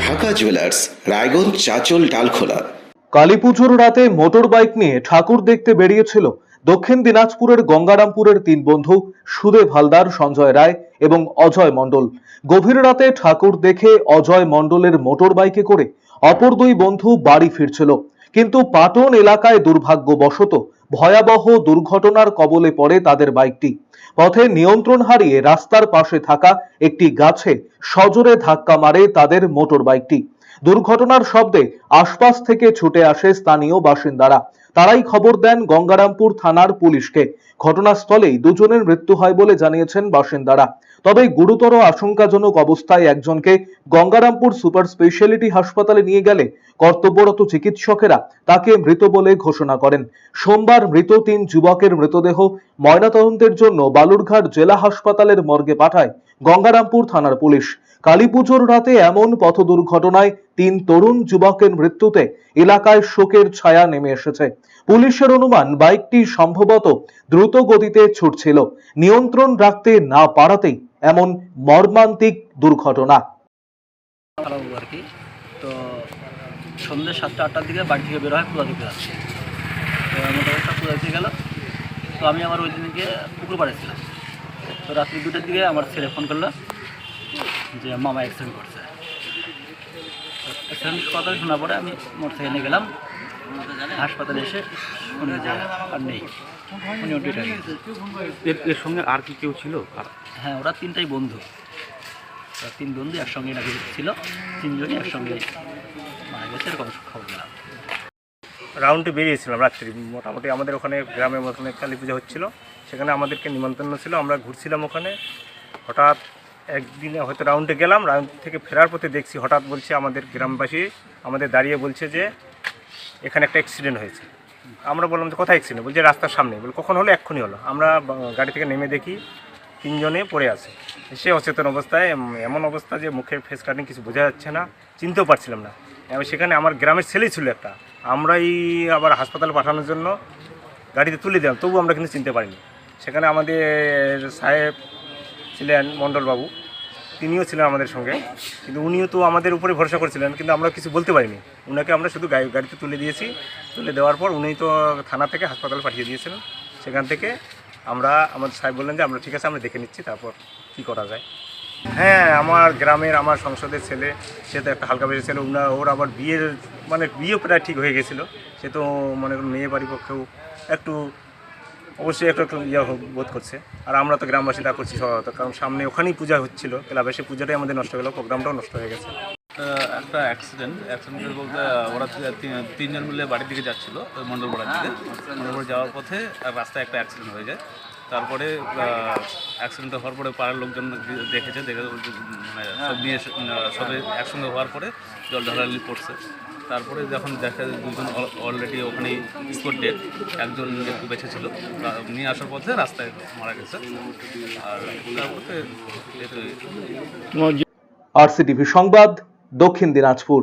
Dhaka jewellers Raiganj Chanchal Dalkhola. কালীপুজোর রাতে motor bike নিয়ে ঠাকুর দেখতে বেরিয়েছিল দক্ষিণ দিনাজপুরের গঙ্গারামপুরের তিন বন্ধু সুদেব হালদার সঞ্জয় রায় এবং অজয় মণ্ডল। গভীর রাতে ঠাকুর দেখে অজয় মণ্ডলের মোটর বাইকে করে অপর দুই বন্ধু বাড়ি ফিরছিল। কিন্তু পাটন এলাকায় দুর্ভাগ্যবশত ভয়াবহ দুর্ঘটনার কবলে পড়ে তাদের বাইকটি। পথে নিয়ন্ত্রণ হারিয়ে রাস্তার পাশে থাকা একটি গাছে সজোরে ধাক্কা মারে তাদের মোটর বাইকটি। দুর্ঘটনার শব্দে আশপাশ থেকে ছুটে আসে স্থানীয় বাসিন্দারা। তারাই খবর দেন গঙ্গারামপুর থানার পুলিশকে। ঘটনাস্থলেই দুজনের মৃত্যু হয় বলে জানিয়েছেন বাসিন্দারা। তবে গুরুতর আশঙ্কাজনক অবস্থায় একজনকে গঙ্গারামপুর সুপার স্পেশালিটি হাসপাতালে নিয়ে গেলে কর্তব্যরত চিকিৎসকেরা তাকে মৃত বলে ঘোষণা করেন। সোমবার মৃত তিন যুবকের মৃতদেহ ময়নাতদন্তের জন্য বালুরঘাট জেলা হাসপাতালের মর্গে পাঠায় গঙ্গারামপুর থানার পুলিশ। কালীপুজোর রাতে এমন পথ দুর্ঘটনায় তিন তরুণ যুবকের মৃত্যুতে এলাকায় শোকের ছায়া নেমে এসেছে। পুলিশের অনুমান, বাইকটি সম্ভবত দ্রুত গতিতে ছুটছিল। নিয়ন্ত্রণ রাখতে না পারাতেই এমন মর্মান্তিক দুর্ঘটনা। আর কি। তো সন্ধ্যে সাতটা, আটটার দিকে বাড়ি থেকে বের হয় পূজা দিতে যাচ্ছে তো মোটামুটি একটা পূজা দিতে গেল। তো আমি আমার ওই দিনকে পুকুর পাড়ে ছিলাম। তো রাত্রি দুটোর দিকে আমার ছেলে ফোন করল যে, মামা অ্যাক্সিডেন্ট করছে। অ্যাক্সিডেন্ট কথা শোনার পরে আমি মোটরসাইকেলে গেলাম। হাসপাতালে এসে উনি আর নেই। উনি ওটি এর এর সঙ্গে আর কি কেউ ছিল? হ্যাঁ ওরা তিনটাই বন্ধু। ওরা তিন বন্ধু একসঙ্গে নাকি ছিল তিনজনই একসঙ্গে মারা গেছে এরকম খবর পেলাম রাউন্ডে বেরিয়েছিলাম রাত্রি। মোটামুটি আমাদের ওখানে গ্রামের ওখানে কালী পুজো হচ্ছিল। সেখানে আমাদেরকে নিমন্ত্রণ ছিল আমরা ঘুরছিলাম ওখানে। হঠাৎ একদিনে হয়তো রাউন্ডে গেলাম রাউন্ড থেকে ফেরার পথে দেখছি হঠাৎ বলছে আমাদের গ্রামবাসী আমাদের দাঁড়িয়ে বলছে যে এখানে একটা অ্যাক্সিডেন্ট হয়েছে। আমরা বললাম যে, কোথায় অ্যাক্সিডেন্ট বলছে, রাস্তার সামনে। বলে, কখন হলো? এক্ষুনি হলো। আমরা গাড়ি থেকে নেমে দেখি, তিনজনে পড়ে আছে। সে অচেতন অবস্থায় এমন অবস্থা যে, মুখের ফেস কাটিং কিছু বোঝা যাচ্ছে না, চিনতেও পারছিলাম না। সেখানে আমার গ্রামের ছেলেই ছিল একটা। আমরাই আবার হাসপাতালে পাঠানোর জন্য গাড়িতে তুলে দিলাম তবু আমরা কিন্তু চিনতে পারিনি। সেখানে আমাদের সাহেব ছিলেন মণ্ডলবাবু। তিনিও ছিলেন আমাদের সঙ্গে। কিন্তু উনিও তো আমাদের উপরে ভরসা করছিলেন, কিন্তু আমরা কিছু বলতে পারিনি। উনাকে আমরা শুধু গাড়ি, গাড়িতে তুলে দিয়েছি। তুলে দেওয়ার পর উনি তো থানা থেকে হাসপাতালে পাঠিয়ে দিয়েছিলেন। সেখান থেকে আমরা, আমাদের সাহেব বললেন যে, আমরা ঠিক আছে, আমরা দেখে নিচ্ছি, তারপর কী করা যায়? হ্যাঁ আমার গ্রামের আমার সংসদের ছেলে, সে তো একটা হালকা বেশি ছেলে ওনার ওর আবার বিয়ের মানে বিয়ে প্রায় ঠিক হয়ে গেছিল। সে তো মনে মেয়ে বাড়ির পক্ষেও একটু অবশ্যই একটু একটু ইয়ে বোধ করছে। আর আমরা তো গ্রামবাসী তা করছি সহায়তা, কারণ সামনে ওখানেই পূজা হচ্ছিল, ক্লাবে সে পূজাটাই আমাদের নষ্ট গেলো, প্রোগ্রামটাও নষ্ট হয়ে গেছে। একটা অ্যাক্সিডেন্ট অ্যাক্সিডেন্ট বলতে ওরা তিনজন মিলে বাড়ির দিকে যাচ্ছিল মণ্ডলপাড়ার দিকে। মণ্ডলপাড়া যাওয়ার পথে রাস্তায় একটা অ্যাক্সিডেন্ট হয়ে যায়। তারপরে অ্যাক্সিডেন্ট হওয়ার পরে পাড়ার লোকজন দেখেছে, দেখে মানে সব নিয়ে সবাই একসঙ্গে হওয়ার পরে জল ঢালালি পড়ছে তারপরে যখন দেখা যায় দুজন অলরেডি ওখানেই স্পট ডেট একজন একটু বেঁচে ছিল। নিয়ে আসার পথে রাস্তায় মারা গেছে। আর তারপরে এটাই আরসিটিভি সংবাদ, দক্ষিণ দিনাজপুর।